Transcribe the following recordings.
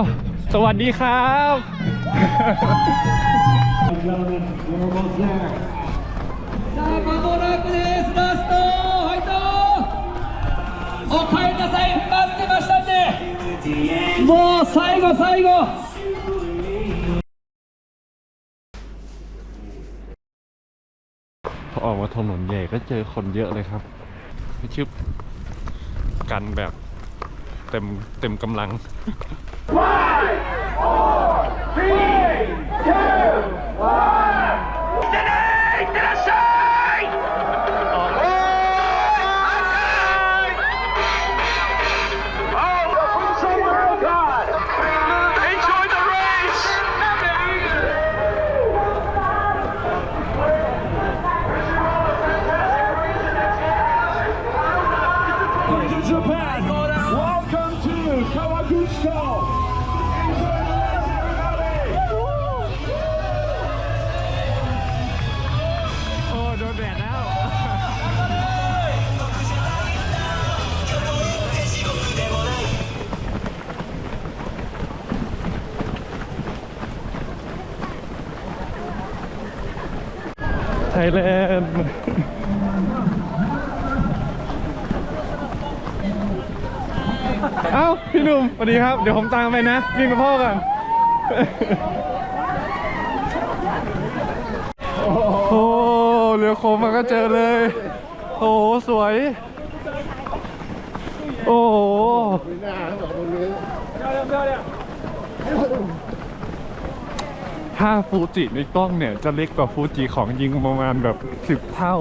าวสวัสดีครับ さあ間もなくですラストファイトお帰りなさい待ってましたんでもう最後最後 พอออกมาถนนใหญ่ก็เจอคนเยอะเลยครับชึบกันแบบ เต็มเต็มกำลัง Enjoy ไทยแลนด์เอ้า พี่หนุ่มสวัสดีครับ เดี๋ยวผมตามไปนะ วิ่งกับพ่อก่อน โอ้เรือโคมมันก็เจอเลย โอ้สวย โอ้โห ถ้าฟูจิในกล้องเนี่ยจะเล็กกว่าฟูจิของจริงประมาณแบบสิบเท่า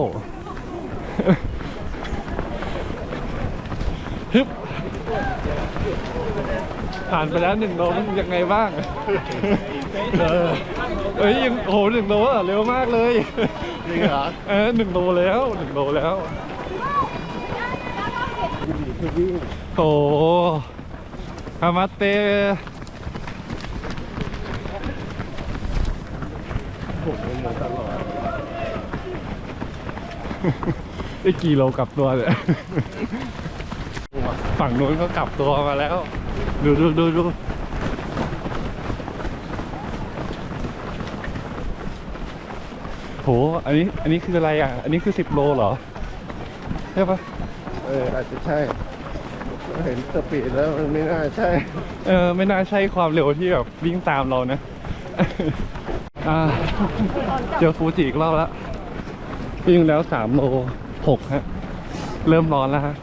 ฮึบผ่านไปแล้วหนึ่งโลมันยังไงบ้าง เออเอ้ยยังโอ้โหหนึ่งโลอะเร็วมากเลยจริงเหรอเออหนึ่งโลแล้วหนึ่งโลแล้วโอ้โหฮามาเตะได้กี่โลกลับตัวเนี่ยฝั่งนู้นก็กลับตัวมาแล้ว ดูดูดูดูโห อันนี้ อันนี้คืออะไรอะ อันนี้คือสิบโลเหรอ ใช่ปะเอออาจจะใช่ เห็นสปีดแล้วมันไม่น่าใช่ เออ ไม่น่าใช่ความเร็วที่แบบวิ่งตามเรานะ อ่าเจอฟูจิอีกรอบแล้ววิ่งแล้วสามโลหกฮะ เริ่มร้อนแล้วฮะ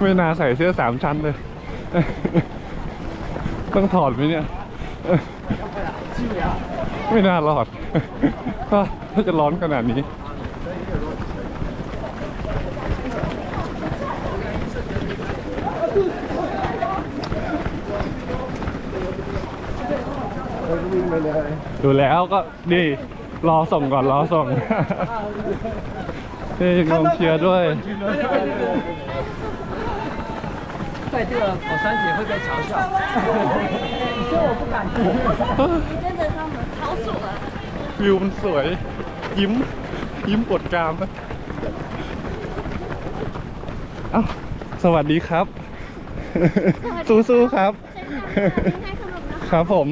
ไม่น่าใส่เสื้อสามชั้นเลย ต้องถอดไหมเนี่ย ไม่น่ารอด ถ้าจะร้อนขนาดนี้ แล้วก็วิ่งไปเลย ดูแล้วก็นี่ รอส่งก่อน รอส่ง นี่กองเชียร์ด้วย 在这个跑山姐会被嘲笑跟着他们逃走了。 วิวมันสวย ยิ้ม ยิ้มปวดกรามนะเอ้าสวัสดีครับ สู้ๆครับ ครับผม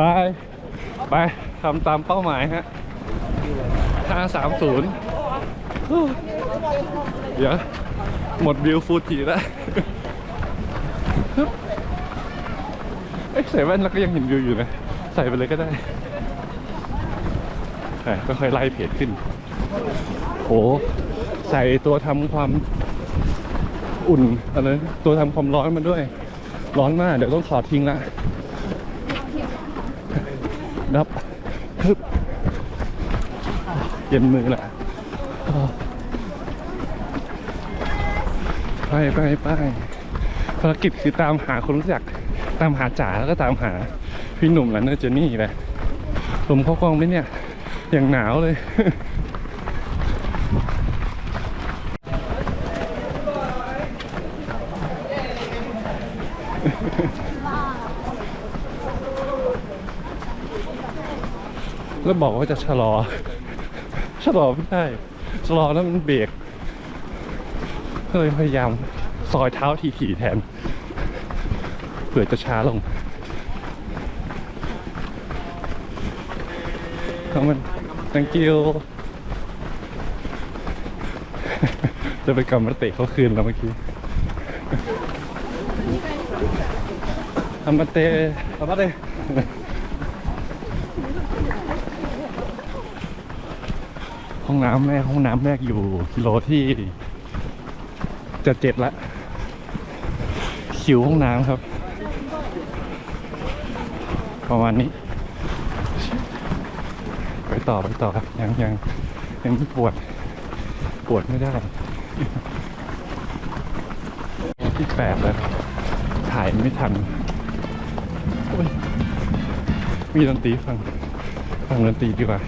ไปไปทำตามเป้าหมายฮะ530เดี๋ยว หมดวิวฟูจิแล้วเอ๊ะใส่แว่นแล้วก็ยังเห็นวิวอยู่นะ ใส่ไปเลยก็ได้ค่อยๆไล่เพจขึ้นโอ้ใส่ตัวทำความอุ่นอะไรตัวทำความร้อนมาด้วย ร้อนมาก เดี๋ยวต้องถอดทิ้งละนับ ฮึบเย็นมือแหละไปไปไปภารกิจคือตามหาคนรู้จัก ตามหาจ๋าแล้วก็ตามหาพี่หนุ่มและเนอร์เจนี่แหละลมเข้ากล้องไหมเนี่ย อย่างหนาวเลย แล้วบอกว่าจะชะลอ ชะลอไม่ได้ ชะลอแล้วมันเบรกก็เลยพยายามซอยเท้าทีๆแทนเผื่อจะช้าลงขอบคุณ thank you จะไปกำมาเตะเขาคืนแล้วเมื่อกี้ทำมาเตะทำมาเตะ ห้องน้ำแรกห้องน้ำแรกอยู่กิโลที่จะเจ็ดละคิวห้องน้ำครับ ประมาณนี้ ไปต่อไปต่อครับ ยังยังยังไม่ปวด ปวดไม่ได้ ที่แปดแล้วถ่ายไม่ทันมีดนตรีฟังฟังดนตรีดีกว่า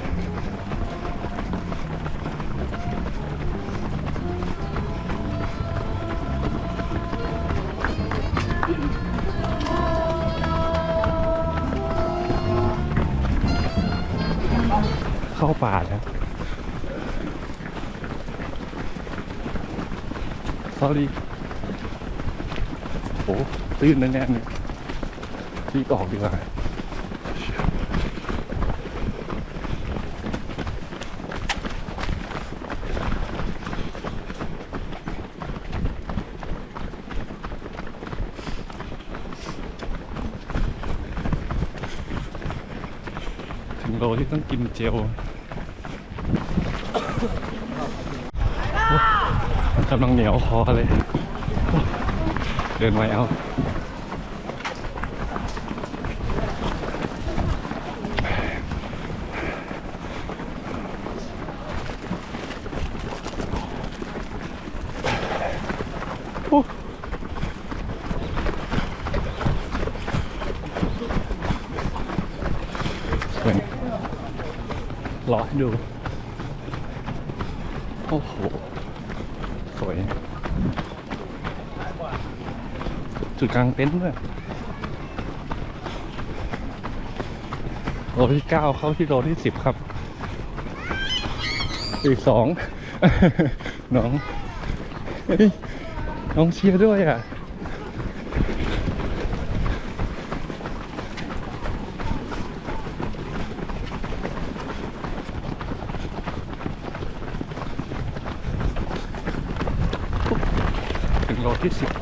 เข้าป่าแล้ว sorry โอ้ตื้นแน่ๆเนี่ยรีบออกดีกว่าถึงโลที่ต้องกินเจล มัน กำลังเหนียวคอเลย เดินไว้เอาโอ้สวยรอให้ดู โอ้โห สวย จุดกลางเต็นท์ด้วยโลที่เก้าเข้าที่โลที่สิบครับอีกสองน้องน้องเชียร์ด้วยอะถึงโลที่สิบ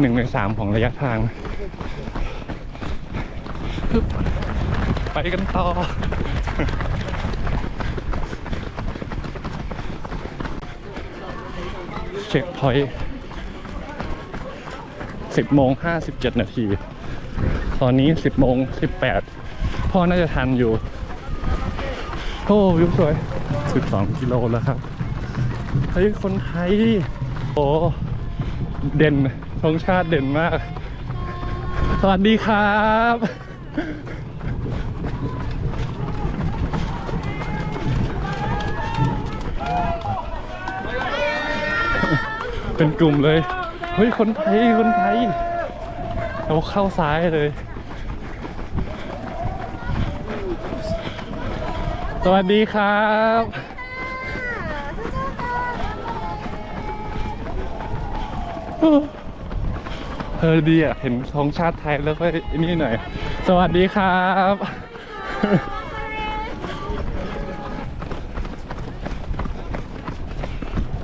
หนึ่งในสามของระยะทาง ไปกันต่อ เช็คพอยต์สิบโมงห้าสิบเจ็ดนาที ตอนนี้สิบโมงสิบแปดพ่อน่าจะทันอยู่โอ้วิวสวยสิบสองกิโลแล้วครับ เฮ้ย คนไทย โอ้ เด่นธงชาติเด่นมาก สวัสดีครับ เป็นกลุ่มเลย เฮ้ย คนไทย คนไทย เราเข้าซ้ายเลย สวัสดีครับ เออดีอะ เห็นธงชาติไทยแล้วก็ไอ้นี่หน่อย สวัสดีครับ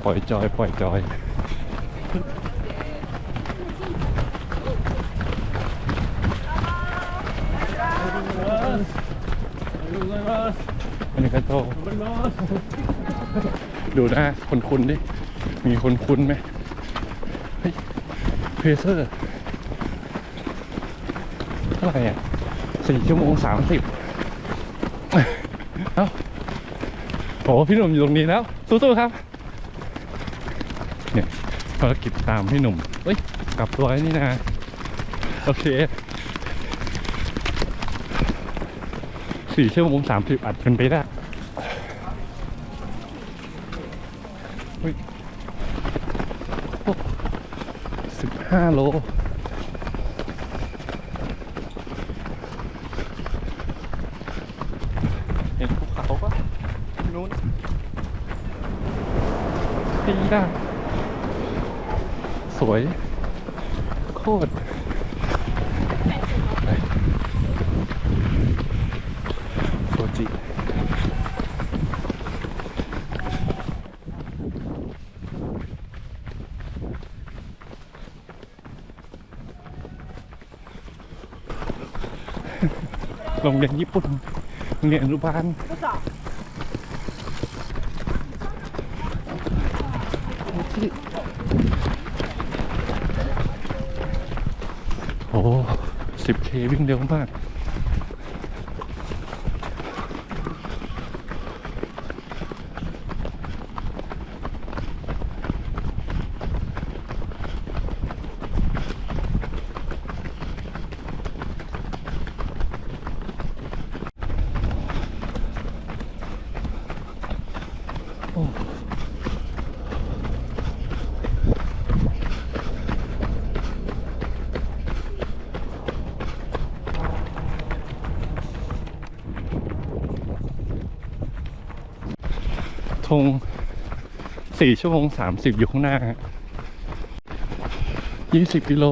ปล่อยจอย ปล่อยจอยอันนี้ก็โตดูหน้าคนคุ้นดิ มีคนคุ้นไหม เพเซอร์เท่าไหร่อะสี่ชั่วโมงสามสิบเอ้าโอ้พี่หนุ่มอยู่ตรงนี้แล้ว สู้ๆครับ เนี่ยภารกิจตามพี่หนุ่มเฮ้ย กลับตัวไอ้นี่นะโอเคสี่ชั่วโมงสามสิบอัดเป็นไปได้เฮ้ย สิบ ห้าโลเห็นภูเขาปะนู้นดีนะสวย โคตร โรงเรียนญี่ปุ่นโรงเรียนอนุบาลโอ้สิบเควิ่งเร็วมาก 4 ชั่วโมง 30 อยู่ข้างหน้า 20 กิโล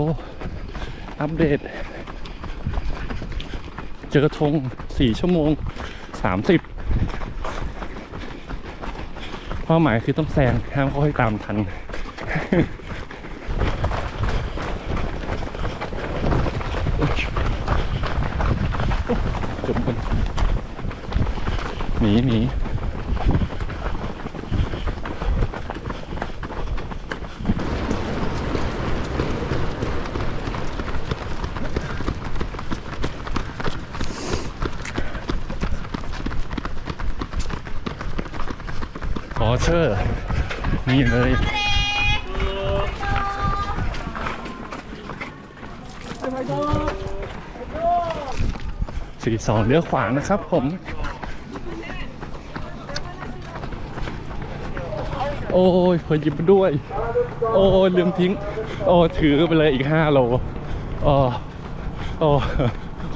อัปเดต เจอกระทง 4 ชั่วโมง 30เป้าหมายคือต้องแซงห้ามค่อยตามทันจบกันหนีหนี อเชอร์นี่เลย สี่สองเลี้ยวขวานะครับผม โอ้ยพิ่หยิบด้วย โอ้ยลืมทิ้ง โอ้ถือไปเลยอีกห้าโลโอ้โอ้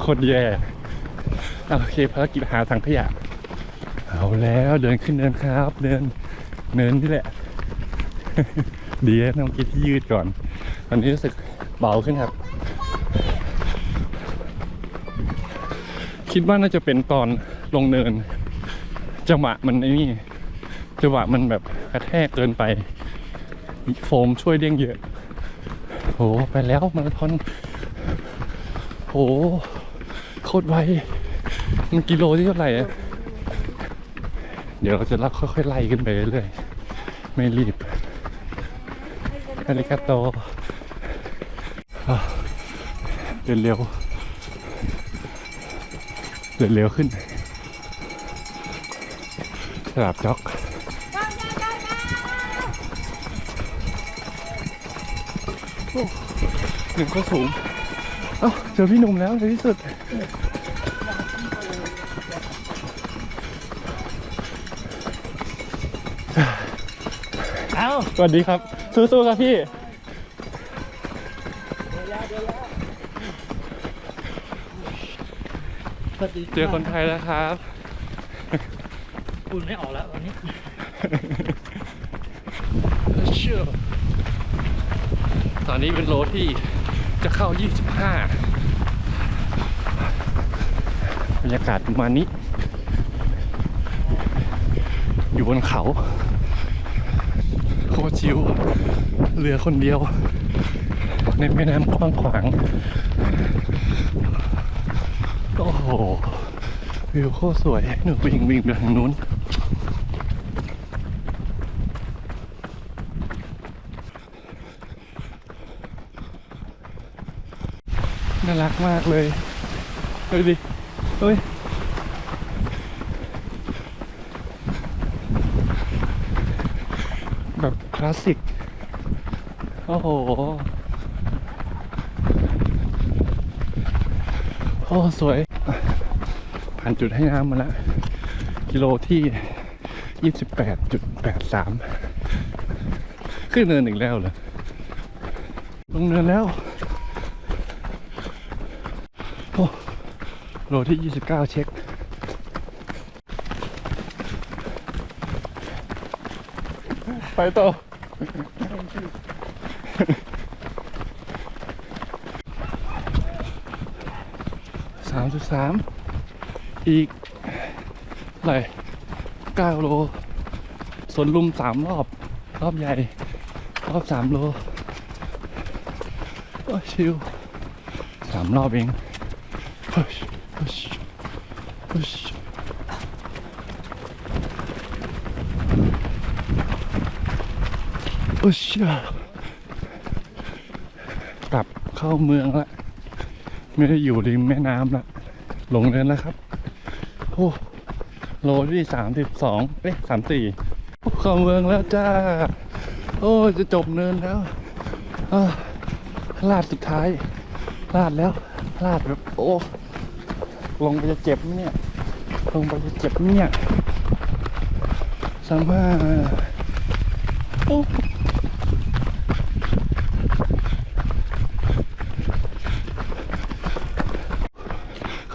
คนแย่ โอเคภารกิจหาถังขยะ เอาแล้วเดินขึ้นเนินครับ เดินเนินนี่แหละ ดีนะเมื่อกี้ที่ยืดก่อนตอนนี้รู้สึกเบาขึ้นครับ คิดว่าน่าจะเป็นตอนลงเนิน จังหวะมันไอ้นี่จังหวะมันแบบกระแทกเกินไป โฟมช่วยเด้งเยอะโหไปแล้วมาราธอนโหโคตรไวมันกิโลที่เท่าไหร่อะ เดี๋ยวเราจะลักค่อยๆไล่ขึ้นไปเรื่อยๆไม่รีบอาริกาโตเดินเร็วเดินเร็วขึ้นสลับจ็อกหนึ่งก็สูง เอ้าเจอพี่หนุ่มแล้วในที่สุด สวัสดีครับ สู้ๆครับพี่สวัสดีเจอคนไทยแล้วครับคุณไม่ออกแล้ววันนี้เชื่อตอนนี้เป็นโลที่จะเข้า 25 บรรยากาศประมาณนี้ อยู่บนเขาโคตรชิวเรือคนเดียว ในแม่น้ำกว้างขวาง โอ้โห วิวโคตรสวยหนูวิ่งวิ่งไปทางนู้น น่ารักมากเลย ดูดิเฮ้ย แบบคลาสสิก โอ้โห โอ้ สวย ผ่านจุดให้น้ำมาแล้ว กิโลที่ 28.83 ขึ้นเนินอีกแล้วเหรอ ลงเนินแล้ว โอ้ โลที่ 29 เช็ค ไปต่อ สามจุดสาม อีกเท่าไหร่เก้าโลสวนลุมสามรอบ รอบใหญ่ รอบสามโลโอ้ชิวสามรอบเอง push push push อ้เชี่ยกลับเข้าเมืองละ ไม่ได้อยู่ริมแม่น้ำละ หลงเดินแล้วครับ โอ้โลที่สามสิบสองเอ้ยสามสี่เข้าเมืองแล้วจ้า โอ้จะจบเนินแล้วลาดสุดท้าย ลาดแล้ว ลาดแบบ โอ้ ลงไปจะเจ็บเนี่ย ลงไปจะเจ็บเนี่ยสามห้าโอ้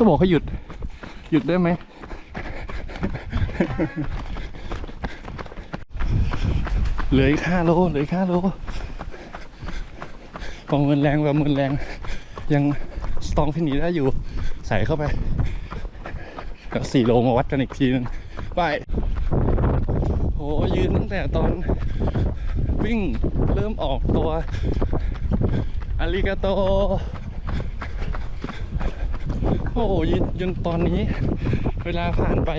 เขาบอกเขาหยุด หยุดได้ไหม เหลืออีกห้าโล เหลืออีกห้าโลประเมินแรงประเมินแรง ยังสตองที่หนีได้อยู่ ใส่เข้าไปแล้วสี่โลมาวัดกันอีกทีนึง ไปโหยืนตั้งแต่ตอนวิ่งเริ่มออกตัวอาริกาโต อ้โหยืนจนตอนนี้ เวลาผ่านไป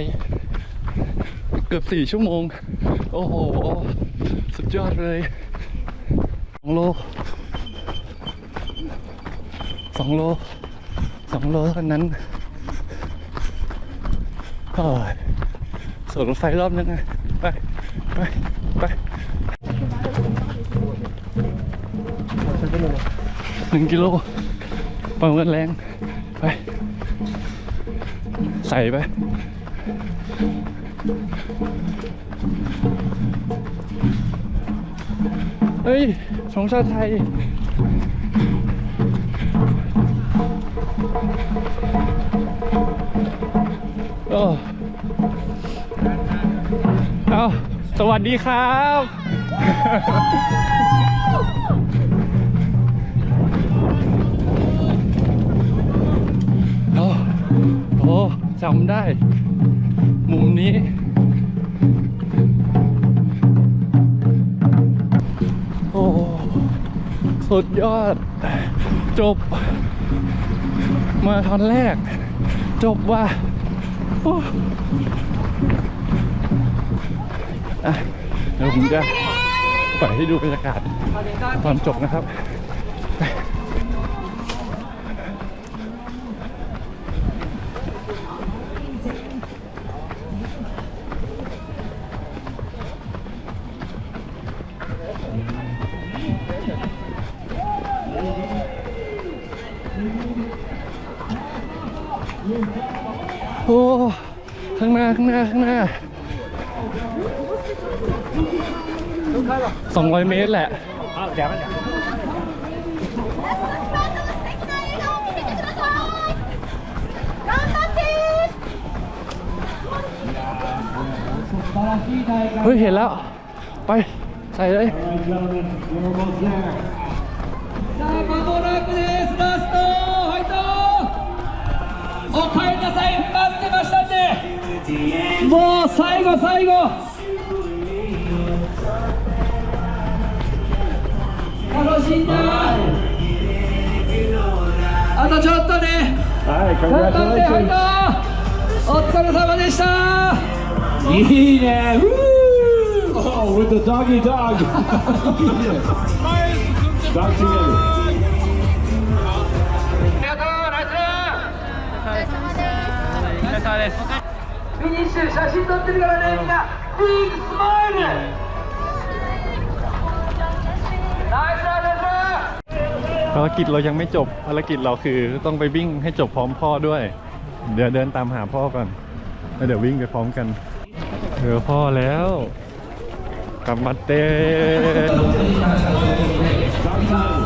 เกือบสี่ชั่วโมง โอ้โห สุดยอดเลยสองโลสองโลสองโลเท่านั้นโอ้ยสวนรถไฟรอบนึงอะไป ไป ไปหนึ่งกิโลประเมินแรง ไป ใส่ไป เฮ้ยสงชาติไทย โอ้เอาสวัสดีครับ จำได้ มุมนี้ โอ้สุดยอด จบ มาทอนแรก จบว่าโอ้อะเดี๋ยวผมจะปล่อยให้ดูบรรยากาศตอนจบนะครับ ข้างหน้า ข้างหน้าสองร้อยเมตรแหละ เฮ้ย เห็นแล้ว ไป ใส่เลย さあ間もなくですラストファイトお帰りなさい待ってましたんで もう最後最後。楽しんだ。あとちょっとね。はい、頑張ってファイトお疲れ様でした。いいね。うー。Oh, with the doggy dog. dog together. フィニッシュ写真撮ってるからねみんなビッグスマイルナイスナイスナイス ภารกิจเรายังไม่จบ ภารกิจเราคือต้องไปวิ่งให้จบพร้อมพ่อด้วย เดี๋ยวเดินตามหาพ่อก่อน แล้วเดี๋ยววิ่งไปพร้อมกันเจอพ่อแล้ว กลับมาเต้ Dog time.